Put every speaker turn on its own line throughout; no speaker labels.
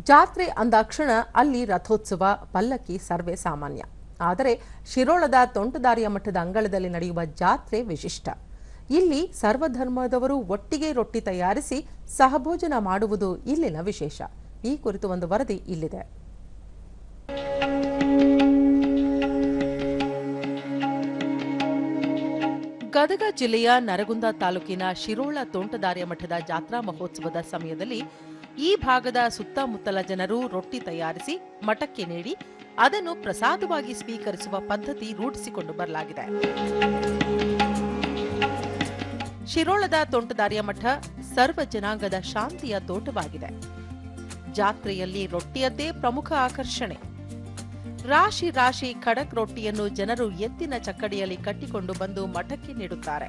ಜಾತ್ರೆ ಅಂದಾಕ್ಷಣ ಅಲ್ಲಿ ರಥೋತ್ಸವ, ಪಲ್ಲಕ್ಕಿ ಸರ್ವೇ ಸಾಮಾನ್ಯ. ಆದರೆ ಶಿರೋಳದ ತೋಂಟದಾರಿಯ ಮಠದ ಅಂಗಳದಲ್ಲಿ ನಡೆಯುವ ಜಾತ್ರೆ ವಿಶಿಷ್ಟ. ಇಲ್ಲಿ ಸರ್ವಧರ್ಮದವರು ಒಟ್ಟಿಗೆ ರೊಟ್ಟಿ ತಯಾರಿಸಿ ಸಹಭೋಜನ ಮಾಡುವುದು ಇಲ್ಲಿನ ವಿಶೇಷ. ಈ ಕುರಿತು ಒಂದು ವರದಿ ಇಲ್ಲಿದೆ. ಗದಗ ಜಿಲ್ಲೆಯ ನರಗುಂದ ತಾಲೂಕಿನ ಶಿರೋಳ ತೋಂಟದಾರ್ಯ ಮಠದ ಜಾತ್ರಾ ಮಹೋತ್ಸವದ ಸಮಯದಲ್ಲಿ ಈ ಭಾಗದ ಸುತ್ತಮುತ್ತಲ ಜನರು ರೊಟ್ಟಿ ತಯಾರಿಸಿ ಮಠಕ್ಕೆ ನೀಡಿ ಅದನ್ನು ಪ್ರಸಾದವಾಗಿ ಸ್ವೀಕರಿಸುವ ಪದ್ಧತಿ ರೂಢಿಸಿಕೊಂಡು ಬರಲಾಗಿದೆ. ಶಿರೋಳದ ತೋಂಟದಾರ್ಯ ಮಠ ಸರ್ವ ಜನಾಂಗದ ಶಾಂತಿಯ ತೋಟವಾಗಿದೆ. ಜಾತ್ರೆಯಲ್ಲಿ ರೊಟ್ಟಿಯದ್ದೇ ಪ್ರಮುಖ ಆಕರ್ಷಣೆ. ರಾಶಿ ರಾಶಿ ಖಡಕ್ ರೊಟ್ಟಿಯನ್ನು ಜನರು ಎತ್ತಿನ ಚಕ್ಕಡಿಯಲ್ಲಿ ಕಟ್ಟಿಕೊಂಡು ಬಂದು ಮಠಕ್ಕೆ ನೀಡುತ್ತಾರೆ.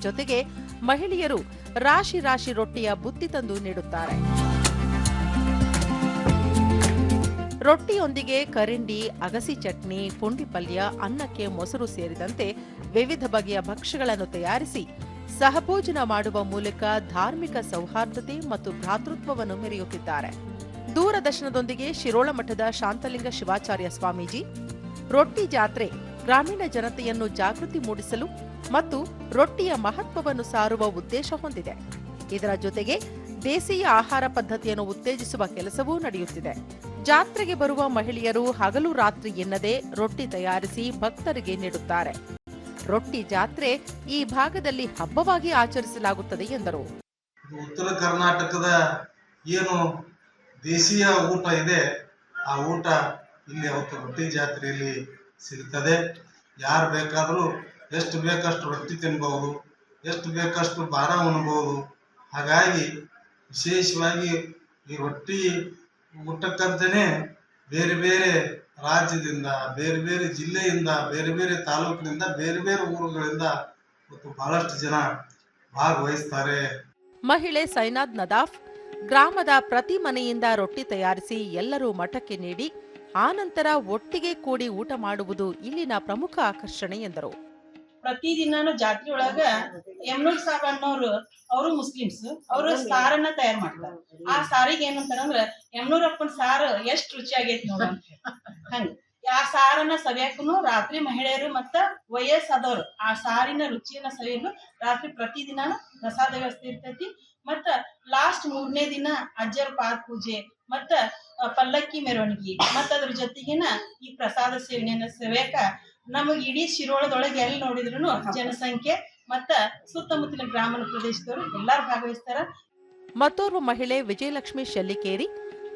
ಜೊತೆಗೆ ಮಹಿಳೆಯರು ರಾಶಿ ರಾಶಿ ರೊಟ್ಟಿಯ ಬುತ್ತಿ ತಂದು ನೀಡುತ್ತಾರೆ. ರೊಟ್ಟಿಯೊಂದಿಗೆ ಕರಿಂಡಿ, ಅಗಸಿ ಚಟ್ನಿ, ಪುಂಡಿ ಪಲ್ಯ, ಅನ್ನಕ್ಕೆ ಮೊಸರು ಸೇರಿದಂತೆ ವಿವಿಧ ಬಗೆಯ ಭಕ್ಷ್ಯಗಳನ್ನು ತಯಾರಿಸಿ ಸಹಭೋಜನ ಮಾಡುವ ಮೂಲಕ ಧಾರ್ಮಿಕ ಸೌಹಾರ್ದತೆ ಮತ್ತು ಭ್ರಾತೃತ್ವವನ್ನು ಮೆರೆಯುತ್ತಿದ್ದಾರೆ. ದೂರದರ್ಶನದೊಂದಿಗೆ ಶಿರೋಳ ಮಠದ ಶಾಂತಲಿಂಗ ಶಿವಾಚಾರ್ಯ ಸ್ವಾಮೀಜಿ, ರೊಟ್ಟಿ ಜಾತ್ರೆ ಗ್ರಾಮೀಣ ಜನತೆಯನ್ನು ಜಾಗೃತಿ ಮೂಡಿಸಲು ಮತ್ತು ರೊಟ್ಟಿಯ ಮಹತ್ವವನ್ನು ಸಾರುವ ಉದ್ದೇಶ ಹೊಂದಿದೆ. ಇದರ ಜೊತೆಗೆ ದೇಸೀಯ ಆಹಾರ ಪದ್ಧತಿಯನ್ನು ಉತ್ತೇಜಿಸುವ ಕೆಲಸವೂ ನಡೆಯುತ್ತಿದೆ. ಜಾತ್ರೆಗೆ ಬರುವ ಮಹಿಳೆಯರು ಹಗಲು ರಾತ್ರಿ ಎನ್ನದೆ ರೊಟ್ಟಿ ತಯಾರಿಸಿ ಭಕ್ತರಿಗೆ ನೀಡುತ್ತಾರೆ. ರೊಟ್ಟಿ ಜಾತ್ರೆ ಈ ಭಾಗದಲ್ಲಿ ಹಬ್ಬವಾಗಿ ಆಚರಿಸಲಾಗುತ್ತದೆ ಎಂದರು.
ಉತ್ತರ ಕರ್ನಾಟಕದ ಏನು ದೇಶೀಯ ಊಟ ಇದೆ, ಆ ಊಟ ಇಲ್ಲಿ ಅವತ್ತು ರೊಟ್ಟಿ ಜಾತ್ರೆಯಲ್ಲಿ ಸಿಗ್ತದೆ. ಯಾರು ಬೇಕಾದರೂ ಎಷ್ಟು ಬೇಕಷ್ಟು ರೊಟ್ಟಿ ತಿನ್ಬಹುದು ಎಷ್ಟು ಬೇಕಷ್ಟು ಭಾರ ಉಣ್ಬಹುದು ಹಾಗಾಗಿ ವಿಶೇಷವಾಗಿ ಈ ರೊಟ್ಟಿ ಊಟಕ್ಕಂತಲೇ ಬೇರೆ ಬೇರೆ ರಾಜ್ಯದಿಂದ, ಬೇರೆ ಬೇರೆ ಜಿಲ್ಲೆಯಿಂದ, ಬೇರೆ ಬೇರೆ ತಾಲೂಕಿನಿಂದ, ಬೇರೆ ಬೇರೆ ಊರುಗಳಿಂದ ಮತ್ತು ಬಹಳಷ್ಟು ಜನ ಭಾಗವಹಿಸ್ತಾರೆ.
ಮಹಿಳೆ ಸೈನಾದ್ ನದಾಫ್ ಗ್ರಾಮದ ಪ್ರತಿ ಮನೆಯಿಂದ ರೊಟ್ಟಿ ತಯಾರಿಸಿ ಎಲ್ಲರೂ ಮಠಕ್ಕೆ ನೀಡಿ, ಆನಂತರ ಒಟ್ಟಿಗೆ ಕೂಡಿ ಊಟ ಮಾಡುವುದು ಇಲ್ಲಿನ ಪ್ರಮುಖ ಆಕರ್ಷಣೆ ಎಂದರು.
ಪ್ರತಿದಿನಾನು ಜಾತ್ರೆ ಒಳಗ ಎಮ್ನೂರ್ ಸಾಬ್ ಅನ್ನೋರು ಅವರು ಮುಸ್ಲಿಮ್ಸ್. ಅವರು ಸಾರನ್ನ ತಯಾರ್ ಮಾಡ್ತಾರ. ಆ ಸಾರಿಗೆ ಏನಂತಾರಂದ್ರ ಅಪ್ಪನ್ ಸಾರು ಎಷ್ಟ್ ರುಚಿ ಆಗೈತಿ ನೋಡ ಹಂಗ. ಆ ಸಾರನ್ನ ಸವಿಯಾಕನು ರಾತ್ರಿ ಮಹಿಳೆಯರು ಮತ್ತ ವಯಸ್ಸಾದವ್ರು ಆ ಸಾರಿನ ರುಚಿಯನ್ನ ಸವಿಯಲು ರಾತ್ರಿ ಪ್ರತಿದಿನಾನು ಪ್ರಸಾದ ವ್ಯವಸ್ಥೆ ಇರ್ತೈತಿ. ಮತ್ತ ಲಾಸ್ಟ್ ಮೂರನೇ ದಿನ ಅಜ್ಜರ ಪಾದ ಪೂಜೆ, ಮತ್ತ ಪಲ್ಲಕ್ಕಿ ಮೆರವಣಿಗೆ, ಮತ್ತ ಅದ್ರ ಜೊತೆಗಿನ ಈ ಪ್ರಸಾದ ಸೇವನೆಯನ್ನ ಸವಿಯಾಕ ನಮಗ್ ಇಡೀ ಶಿರೋಳದೊಳಗೆ ಎಲ್ಲಿ ನೋಡಿದ್ರು ಜನಸಂಖ್ಯೆ ಮತ್ತ ಸುತ್ತಮುತ್ತಲಿನ ಗ್ರಾಮೀಣ ಪ್ರದೇಶದವರು ಎಲ್ಲಾರು ಭಾಗವಹಿಸ್ತಾರ.
ಮತ್ತೋರ್ವ ಮಹಿಳೆ ವಿಜಯಲಕ್ಷ್ಮಿ ಶೆಲ್ಲಿಕೇರಿ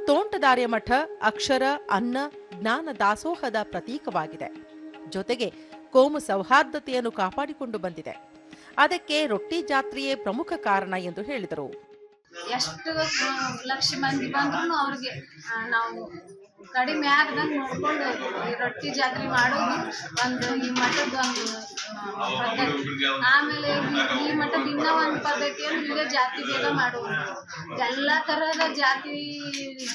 ತೋಂಟದಾರ್ಯ ಮಠ ಅಕ್ಷರ ಅನ್ನ ಜ್ಞಾನ ದಾಸೋಹದ ಪ್ರತೀಕವಾಗಿದೆ. ಜೊತೆಗೆ ಕೋಮು ಸೌಹಾರ್ದತೆಯನ್ನು ಕಾಪಾಡಿಕೊಂಡು ಬಂದಿದೆ. ಅದಕ್ಕೆ ರೊಟ್ಟಿ ಜಾತ್ರೆಯೇ ಪ್ರಮುಖ ಕಾರಣ ಎಂದು ಹೇಳಿದರು.
ಎಷ್ಟು ಲಕ್ಷ ಮಂದಿ ಬಂದ್ರು ಅವ್ರಿಗೆ ನಾವು ಕಡಿಮೆ ಆಗದಂಗೆ ನೋಡ್ಕೊಂಡು ಈ ರೊಟ್ಟಿ ಜಾತ್ರೆ ಮಾಡೋದು ಒಂದು ಈ ಮಠದ ಒಂದು ಪದ್ಧತಿ. ಆಮೇಲೆ ಈ- ಮಠದ ಇನ್ನ ಒಂದು ಪದ್ಧತಿ ಅಂದ್ರೆ ಇಲ್ಲೇ ಜಾತಿ ಬೇಗ ಮಾಡುವುದು. ಎಲ್ಲಾ ತರಹದ ಜಾತಿ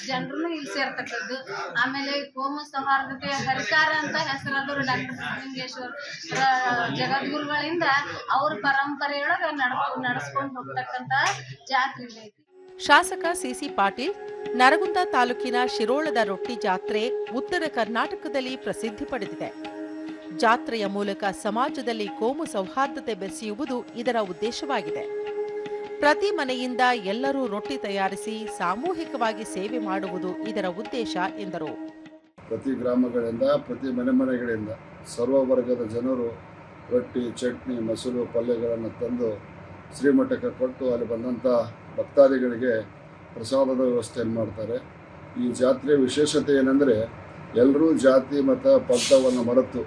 ಜನರು ಇಲ್ಲಿ ಸೇರ್ತಕ್ಕದ್ದು. ಆಮೇಲೆ ಕೋಮ ಸೌಹಾರ್ದತೆ, ಹರಿಕಾರ ಅಂತ ಹೆಸರಾದವರು ಡಾಕ್ಟರ್ ಸಿದ್ದಲಿಂಗೇಶ್ವರ ಜಗದ್ಗುರುಗಳಿಂದ ಅವ್ರ ಪರಂಪರೆಯೊಳಗ ನಡ್ಕೊ, ನಡೆಸ್ಕೊಂಡು ಹೋಗ್ತಕ್ಕಂತ ಜಾತ್ರೆ ಇದೈತಿ
ಶಾಸಕ ಸಿಸಿ ಪಾಟೀಲ್, ನರಗುಂದ ತಾಲೂಕಿನ ಶಿರೋಳದ ರೊಟ್ಟಿ ಜಾತ್ರೆ ಉತ್ತರ ಕರ್ನಾಟಕದಲ್ಲಿ ಪ್ರಸಿದ್ಧಿ ಪಡೆದಿದೆ. ಜಾತ್ರೆಯ ಮೂಲಕ ಸಮಾಜದಲ್ಲಿ ಕೋಮು ಸೌಹಾರ್ದತೆ ಬೆಸೆಯುವುದು ಇದರ ಉದ್ದೇಶವಾಗಿದೆ. ಪ್ರತಿ ಮನೆಯಿಂದ ಎಲ್ಲರೂ ರೊಟ್ಟಿ ತಯಾರಿಸಿ ಸಾಮೂಹಿಕವಾಗಿ ಸೇವೆ ಮಾಡುವುದು ಇದರ ಉದ್ದೇಶ, ಎಂದರು.
ಪ್ರತಿ ಗ್ರಾಮಗಳಿಂದ, ಪ್ರತಿ ಮನೆ ಮನೆಗಳಿಂದ ಸರ್ವ ವರ್ಗದ ಜನರು ರೊಟ್ಟಿ, ಚಟ್ನಿ, ಮೊಸರು, ಪಲ್ಯಗಳನ್ನು ತಂದು ಶ್ರೀಮಠಕ್ಕೆ ಕೊಟ್ಟು ಅಲ್ಲಿ ಬಂದಂಥ ಭಕ್ತಾದಿಗಳಿಗೆ ಪ್ರಸಾದದ ವ್ಯವಸ್ಥೆಯನ್ನು ಮಾಡ್ತಾರೆ. ಈ ಜಾತ್ರೆಯ ವಿಶೇಷತೆ ಏನಂದರೆ ಎಲ್ಲರೂ ಜಾತಿ, ಮತ, ಪಂಥವನ್ನು ಮರೆತು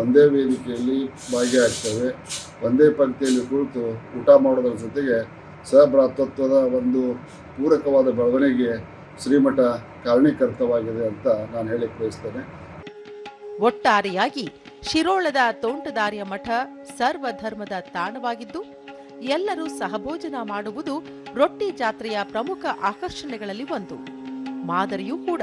ಒಂದೇ ವೇದಿಕೆಯಲ್ಲಿ ಭಾಗಿಯಾಗ್ತೇವೆ ಒಂದೇ ಪಂಕ್ತಿಯಲ್ಲಿ ಕುಳಿತು ಊಟ ಮಾಡೋದ್ರ ಜೊತೆಗೆ ಸಹಭ್ರಾತೃತ್ವದ ಒಂದು ಪೂರಕವಾದ ಬೆಳವಣಿಗೆ ಶ್ರೀಮಠ ಕಾರಣೀಕರ್ತವಾಗಿದೆ ಅಂತ ನಾನು ಹೇಳಿಕ್ಕೆ ಬಯಸ್ತೇನೆ.
ಒಟ್ಟಾರೆಯಾಗಿ ಶಿರೋಳದ ತೋಂಟದಾರ್ಯ ಮಠ ಸರ್ವಧರ್ಮದ ತಾಣವಾಗಿದ್ದು ಎಲ್ಲರೂ ಸಹಭೋಜನ ಮಾಡುವುದು ರೊಟ್ಟಿ ಜಾತ್ರೆಯ ಪ್ರಮುಖ ಆಕರ್ಷಣೆಗಳಲ್ಲಿ ಒಂದು. ಮಾದರಿಯೂ ಕೂಡ.